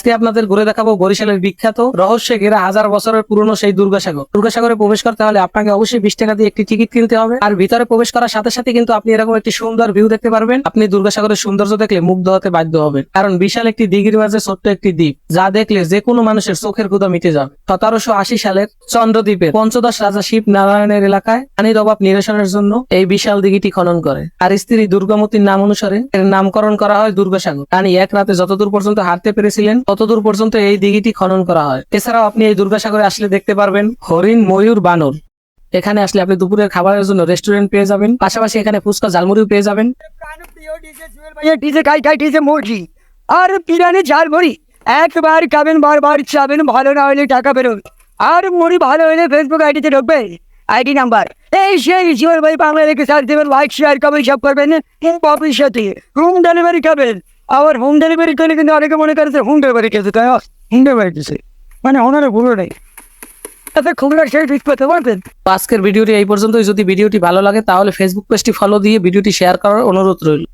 আজকে আপনাদের ঘুরে দেখাবো বরিশালের বিখ্যাত রহস্যে ঘেরা হাজার বছরের পুরনো সেই দুর্গাসাগর। দুর্গাসাগরে প্রবেশ করতে হলে আপনাকে অবশ্যই বিশ টাকা দিয়ে একটি টিকিট কিনতে হবে। আর ভিতরে প্রবেশ করার সাথে সাথে কিন্তু আপনি এরকম একটি সুন্দর ভিউ দেখতে পারবেন। আপনি দুর্গাসাগরের সৌন্দর্য দেখলে মুগ্ধ হতে বাধ্য হবেন। কারণ বিশাল একটি দিঘির মাঝে ছোট্ট একটি দ্বীপ, যা দেখলে যে কোনো মানুষের চোখের ক্ষুদা মিটে যাবে। সতেরোশো আশি সালের চন্দ্রদ্বীপের পঞ্চদশ রাজা শিব নারায়ণের এলাকায় পানির অভাব নিরসনের জন্য এই বিশাল দিঘিটি খনন করে। আর স্ত্রী দুর্গামতির নাম অনুসারে এর নামকরণ করা হয় দুর্গাসাগর। রানী এক রাতে যতদূর পর্যন্ত হাঁটতে পেরেছিলেন ততদূর পর্যন্ত এই দিঘিটি খনন করা হয়। এছাড়াও আপনি এই দুর্গাসাগরে আসলে দেখতে পারবেন হরিণ, ময়ূর, বানর। এখানে আসলে আপনি দুপুরের খাবারের জন্য রেস্টুরেন্ট পেয়ে যাবেন। পাশাপাশি এখানে ফুচকা, ঝালমুড়িও পেয়ে যাবেন। আর পিরানি ঝাল মুড়ি একবার খাবেন, বারবার চাবেন, ভালো না হলে টাকা বেরোন আর মুড়ি ভালো হলে ফেসবুক আইডিতে ঢুকবে। আইডি নাম্বার এই সেই জিওর ভাই বাংলা লাইক শেয়ার কমেন্ট সব করবেন। সাথে হোম ডেলিভারি খাবেন। আবার হোম ডেলিভারি করলে কিন্তু অনেকে মনে করেছে হোম ডেলিভারি খেয়েছে তাই হোম ডেলিভারি দিছে মানে ওনারা ভুলো নেই তাতে খুবরা শেয়ার ঠিক করতে পারবেন আজকের ভিডিওটি এই পর্যন্তই। যদি ভিডিওটি ভালো লাগে, তাহলে ফেসবুক পেজটি ফলো দিয়ে ভিডিওটি শেয়ার করার অনুরোধ রইল।